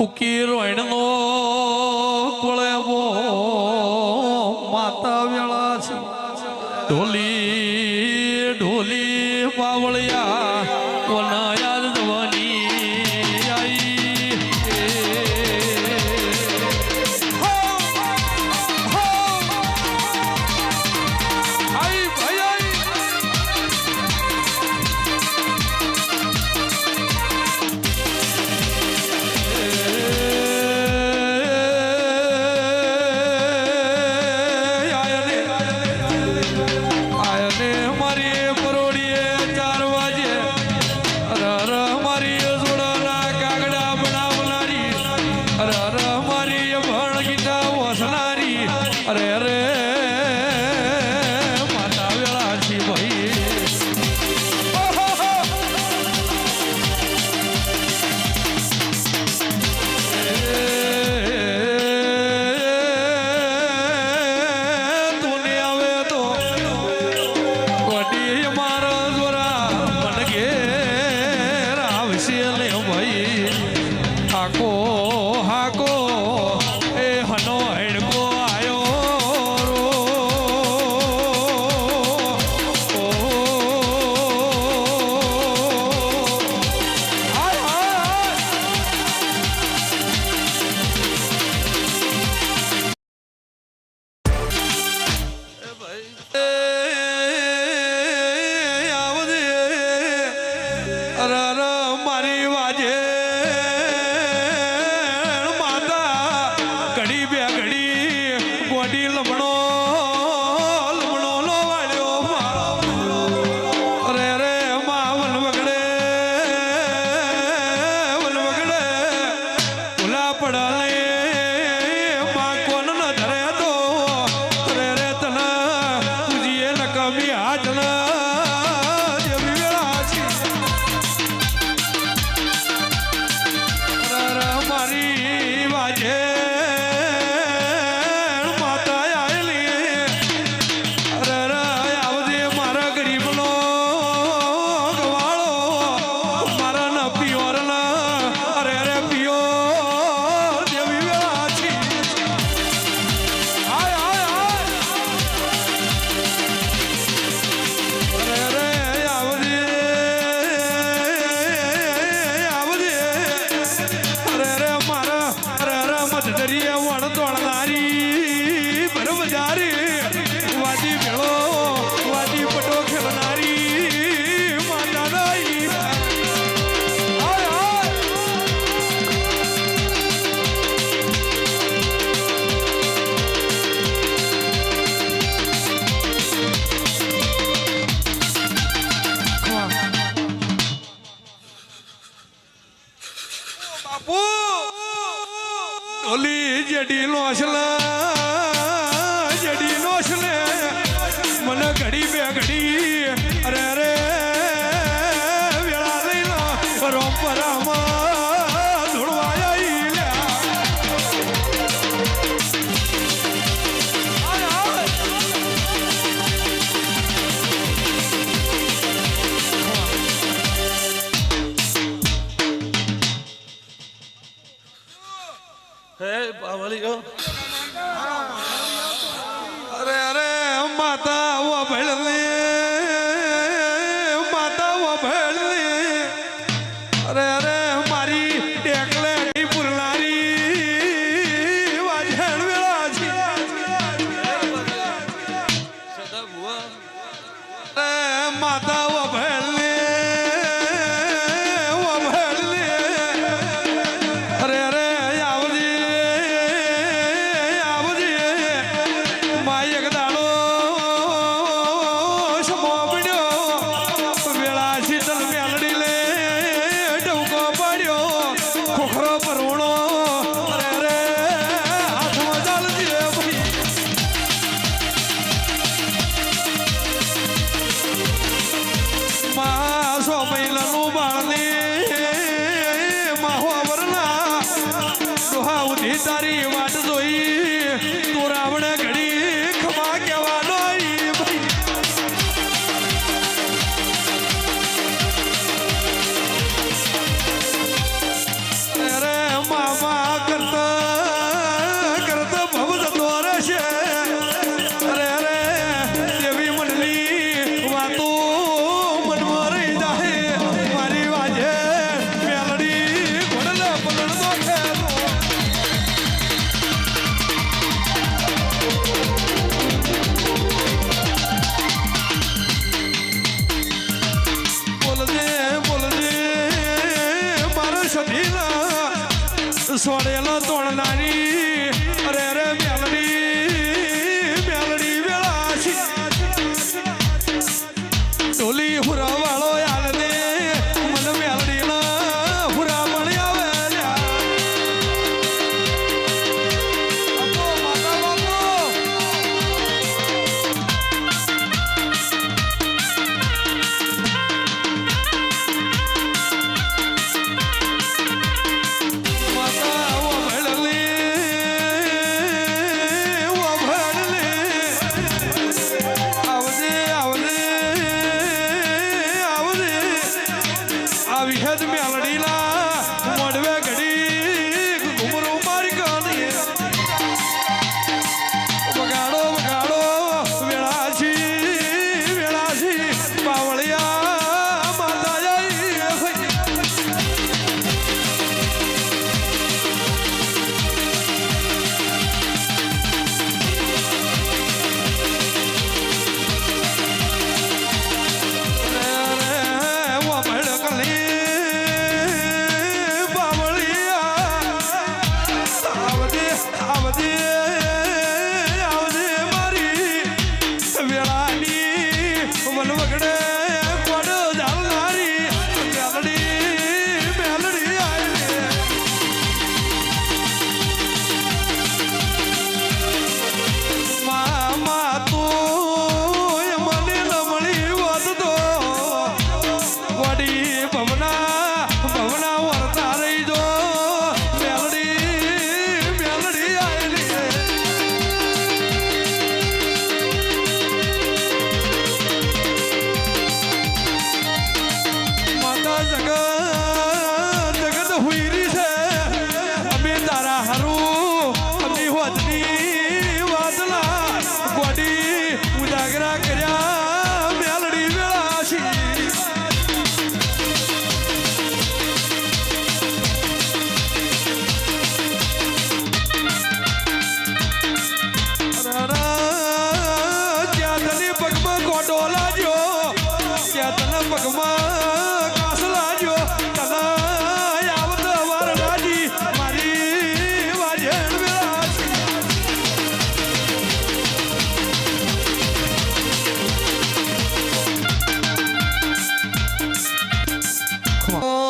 ઉકીર વણનો કુળેવો માતા વેળા છે. ઢોલી ઢોલી પાવળિયા ra ra ઓલી જડી લોસલા જડી લોસલે મને ઘડી બે ઘડી, અરે અરે, વેળા લઈ લો રોપરામાં Hey, Babalio. see you. સોડેલો can I Oh.